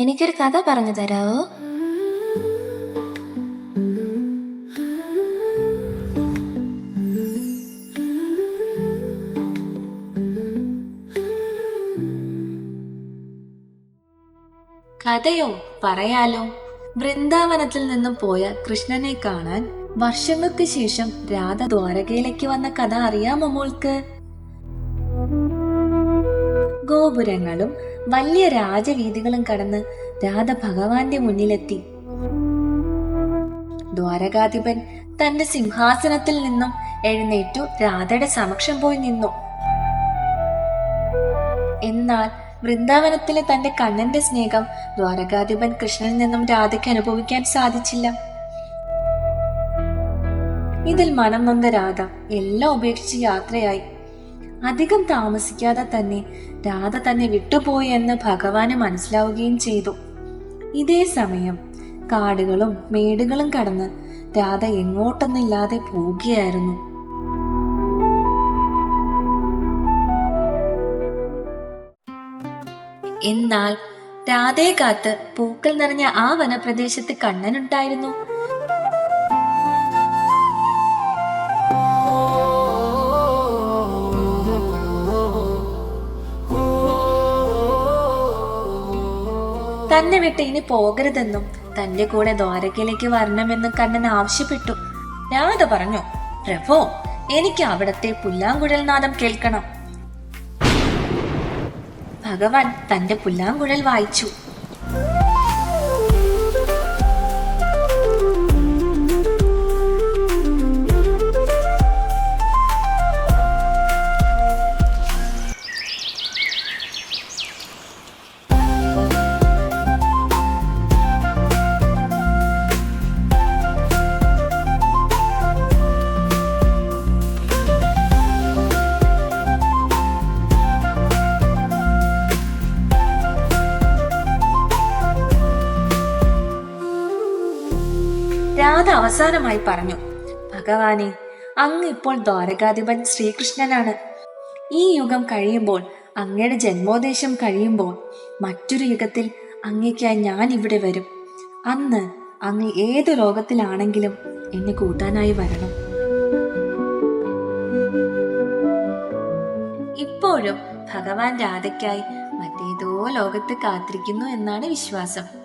എനിക്കൊരു കഥ പറഞ്ഞു തരാവോ? കഥയോ പറയാലോ. വൃന്ദാവനത്തിൽ നിന്നും പോയ കൃഷ്ണനെ കാണാൻ വർഷങ്ങൾക്ക് ശേഷം രാധ ദ്വാരകയിലേക്ക് വന്ന കഥ അറിയാമോ മോൾക്ക്? ഗോപുരങ്ങളും വലിയ രാജവീതികളും കടന്ന് രാധ ഭഗവാന്റെ മുന്നിലെത്തി. ദ്വാരകാധിപൻ തന്റെ സിംഹാസനത്തിൽ നിന്നും എഴുന്നേറ്റു രാധയുടെ സമക്ഷം പോയി നിന്നു. എന്നാൽ വൃന്ദാവനത്തിലെ തന്റെ കണ്ണന്റെ സ്നേഹം ദ്വാരകാധിപൻ കൃഷ്ണനിൽ നിന്നും രാധയ്ക്ക് അനുഭവിക്കാൻ സാധിച്ചില്ല. ഇതിൽ മനം നൊന്ന രാധ എല്ലാം ഉപേക്ഷിച്ച് യാത്രയായി. അധികം താമസിക്കാതെ തന്നെ രാധ തന്നെ വിട്ടുപോയി എന്ന് ഭഗവാന് മനസ്സിലാവുകയും ചെയ്തു. ഇതേ സമയം കാടുകളും മേടുകളും കടന്ന് രാധ എങ്ങോട്ടൊന്നില്ലാതെ പോവുകയായിരുന്നു. എന്നാൽ രാധയെ കാത്ത് പൂക്കൾ നിറഞ്ഞ ആ വനപ്രദേശത്ത് കണ്ണനുണ്ടായിരുന്നു. തന്നെ വിട്ട് ഇനി പോകരുതെന്നും തന്റെ കൂടെ ദ്വാരകയിലേക്ക് വരണമെന്നും കണ്ണൻ ആവശ്യപ്പെട്ടു. രാധ പറഞ്ഞു പ്രഭോ എനിക്ക് അവിടത്തെ പുല്ലാങ്കുഴൽ നാദം കേൾക്കണം. ഭഗവാൻ തന്റെ പുല്ലാങ്കുഴൽ വായിച്ചു. രാധ അവസാനമായി പറഞ്ഞു. ഭഗവാനെ അങ്ങ് ഇപ്പോൾ ദ്വാരകാധിപൻ ശ്രീകൃഷ്ണനാണ്. ഈ യുഗം കഴിയുമ്പോൾ അങ്ങയുടെ ജന്മോദേശം കഴിയുമ്പോൾ മറ്റൊരു യുഗത്തിൽ അങ്ങേക്കായി ഞാൻ ഇവിടെ വരും. അന്ന് അങ്ങ് ഏത് ലോകത്തിലാണെങ്കിലും എന്നെ കൂട്ടാനായി വരണം. ഇപ്പോഴും ഭഗവാൻ രാധയ്ക്കായി മറ്റേതോ ലോകത്ത് കാത്തിരിക്കുന്നു എന്നാണ് വിശ്വാസം.